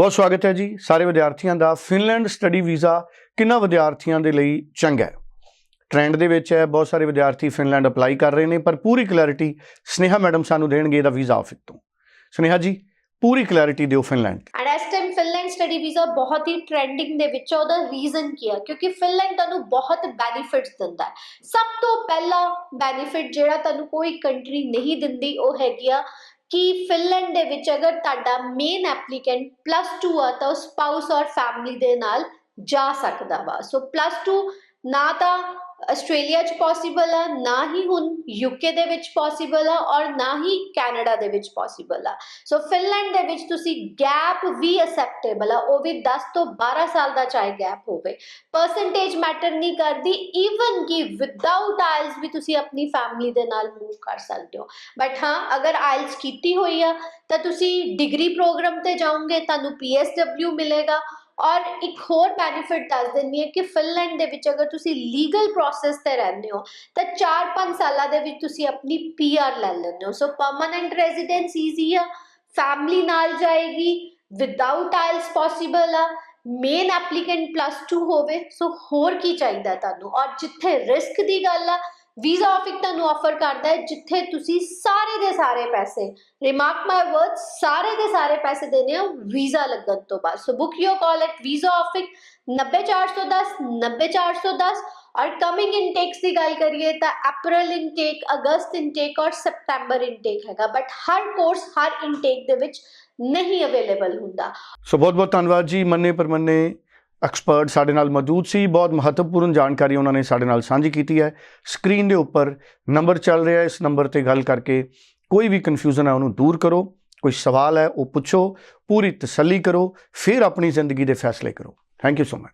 ਬਹੁਤ ਸਵਾਗਤ ਹੈ ਜੀ ਸਾਰੇ ਵਿਦਿਆਰਥੀਆਂ ਦਾ। ਫਿਨਲੈਂਡ ਸਟੱਡੀ ਵੀਜ਼ਾ ਕਿੰਨਾ ਵਿਦਿਆਰਥੀਆਂ ਦੇ ਲਈ ਚੰਗਾ ਹੈ? ਟ੍ਰੈਂਡ ਦੇ ਵਿੱਚ ਹੈ, ਬਹੁਤ ਸਾਰੇ ਵਿਦਿਆਰਥੀ ਫਿਨਲੈਂਡ ਅਪਲਾਈ ਕਰ ਰਹੇ ਨੇ, ਪਰ ਪੂਰੀ ਕਲੈਰਿਟੀ ਸਨੇਹਾ ਮੈਡਮ ਸਾਨੂੰ ਦੇਣਗੇ ਇਹਦਾ ਵੀਜ਼ਾ ਆਫਿਸ ਤੋਂ। ਸਨੇਹਾ ਜੀ, ਪੂਰੀ ਕਲੈਰਿਟੀ ਦਿਓ ਫਿਨਲੈਂਡ ਐਂਡ ਇਸ ਟਾਈਮ ਫਿਨਲੈਂਡ ਸਟੱਡੀ ਵੀਜ਼ਾ ਬਹੁਤ ਹੀ ਟ੍ਰੈਂਡਿੰਗ ਦੇ ਵਿੱਚ ਉਹਦਾ ਰੀਜ਼ਨ ਕੀ ਹੈ? ਕਿਉਂਕਿ ਫਿਨਲੈਂਡ ਤੁਹਾਨੂੰ ਬਹੁਤ ਬੈਨੀਫਿਟਸ ਦਿੰਦਾ ਹੈ। ਸਭ ਤੋਂ ਪਹਿਲਾ ਬੈਨੀਫਿਟ ਜਿਹੜਾ ਤੁਹਾਨੂੰ ਕੋਈ ਕੰਟਰੀ ਨਹੀਂ ਦਿੰਦੀ, ਉਹ ਹੈਗੀ ਆ ਕਿ ਫਿਨਲੈਂਡ ਦੇ ਵਿੱਚ ਅਗਰ ਤੁਹਾਡਾ ਮੇਨ ਐਪਲੀਕੈਂਟ ਪਲੱਸ 2 ਆ ਤਾਂ ਉਹ ਸਪਾਊਸ ਔਰ ਫੈਮਿਲੀ ਦੇ ਨਾਲ ਜਾ ਸਕਦਾ ਵਾ। ਸੋ ਪਲੱਸ 2 ਨਾ ਤਾਂ ਆਸਟ੍ਰੇਲੀਆ 'ਚ ਪੋਸੀਬਲ ਆ, ਨਾ ਹੀ ਹੁਣ ਯੂਕੇ ਦੇ ਵਿੱਚ ਪੋਸੀਬਲ ਆ ਔਰ ਨਾ ਹੀ ਕੈਨੇਡਾ ਦੇ ਵਿੱਚ ਪੋਸੀਬਲ ਆ। ਸੋ ਫਿਨਲੈਂਡ ਦੇ ਵਿੱਚ ਤੁਸੀਂ ਗੈਪ ਵੀ ਅਸੈਪਟੇਬਲ ਆ, ਉਹ ਵੀ 10 ਤੋਂ 12 ਸਾਲ ਦਾ ਚਾਹੇ ਗੈਪ ਹੋਵੇ। ਪਰਸੈਂਟੇਜ ਮੈਟਰ ਨਹੀਂ ਕਰਦੀ ਈਵਨ ਕਿ ਵਿਦਆਊਟ ਆਇਲਸ ਵੀ ਤੁਸੀਂ ਆਪਣੀ ਫੈਮਿਲੀ ਦੇ ਨਾਲ ਮੂਵ ਕਰ ਸਕਦੇ ਹੋ। ਬਟ ਹਾਂ, ਅਗਰ ਆਇਲਸ ਕੀਤੀ ਹੋਈ ਆ, ਤਾਂ ਤੁਸੀਂ ਡਿਗਰੀ ਪ੍ਰੋਗਰਾਮ ਤੇ ਜਾਓਗੇ, ਤੁਹਾਨੂੰ ਪੀਐਸਡਬਲਿਊ ਮਿਲੇਗਾ। ਔਰ ਇੱਕ ਹੋਰ ਬੈਨੀਫਿਟ ਦੱਸ ਦਿੰਨੀ ਹੈ ਕਿ ਫਿਨਲੈਂਡ ਦੇ ਵਿੱਚ ਅਗਰ ਤੁਸੀਂ ਲੀਗਲ ਪ੍ਰੋਸੈਸ ਤੇ ਰਹਿੰਦੇ ਹੋ, ਤਾਂ 4-5 ਸਾਲਾਂ ਦੇ ਵਿੱਚ ਤੁਸੀਂ ਆਪਣੀ ਪੀਆਰ ਲੈ ਲੈਂਦੇ ਹੋ। ਸੋ ਪਰਮਨੈਂਟ ਰੈਜ਼ੀਡੈਂਸ ਈਜ਼ੀ ਆ ਫੈਮਿਲੀ ਨਾਲ ਜਾਏਗੀ ਵਿਦਆਊਟ ਆਇਲਸ ਪੋਸੀਬਲ ਆ ਮੇਨ ਐਪਲੀਕੈਂਟ ਪਲੱਸ 2 ਹੋਵੇ। ਸੋ ਹੋਰ ਕੀ ਚਾਹੀਦਾ ਤੁਹਾਨੂੰ? ਔਰ ਜਿੱਥੇ ਰਿਸਕ ਦੀ ਗੱਲ ਆ ਵੀਜ਼ਾ ਆਫਿਕ ਤੁਹਾਨੂੰ ਆਫਰ ਕਰਦਾ ਹੈ ਜਿੱਥੇ ਤੁਸੀਂ ਸਾਰੇ ਦੇ ਸਾਰੇ ਪੈਸੇ ਰਿਮਾਰਕ ਮਾਈ ਵਰਡਸ ਸਾਰੇ ਦੇ ਸਾਰੇ ਪੈਸੇ ਦੇਣੇ ਆ ਵੀਜ਼ਾ ਲੱਗਣ ਤੋਂ ਬਾਅਦ। So book your call at visa office 90410 90410 ਔਰ ਕਮਿੰਗ ਇਨਟੇਕਸ ਦੀ ਗੱਲ ਕਰੀਏ ਤਾਂ ਅਪ੍ਰੈਲ ਇਨਟੇਕ ਅਗਸਤ ਇਨਟੇਕ ਔਰ ਸਪਟੈਂਬਰ ਇਨਟੇਕ ਹੈਗਾ। ਬਟ ਹਰ ਕੋਰਸ ਹਰ ਇਨਟੇਕ ਦੇ ਵਿੱਚ ਨਹੀਂ ਅਵੇਲੇਬਲ ਹੁੰਦਾ। ਸੋ ਬਹੁਤ ਬਹੁਤ ਧੰਨਵਾਦ ਜੀ। ਮੰਨੇ ਪਰਮੰਨੇ ਐਕਸਪਰਟ ਸਾਡੇ ਨਾਲ ਮੌਜੂਦ ਸੀ। ਬਹੁਤ ਮਹੱਤਵਪੂਰਨ ਜਾਣਕਾਰੀ ਉਹਨਾਂ ਨੇ ਸਾਡੇ ਨਾਲ ਸਾਂਝੀ ਕੀਤੀ ਹੈ। ਸਕਰੀਨ ਦੇ ਉੱਪਰ ਨੰਬਰ ਚੱਲ ਰਿਹਾ ਹੈ। ਇਸ ਨੰਬਰ ਤੇ ਗੱਲ ਕਰਕੇ ਕੋਈ ਵੀ ਕਨਫਿਊਜ਼ਨ ਹੈ, ਉਹਨੂੰ ਦੂਰ ਕਰੋ। ਕੋਈ ਸਵਾਲ ਹੈ, ਉਹ ਪੁੱਛੋ। ਪੂਰੀ ਤਸੱਲੀ ਕਰੋ। ਫਿਰ ਆਪਣੀ ਜ਼ਿੰਦਗੀ ਦੇ ਫੈਸਲੇ ਕਰੋ। Thank you so much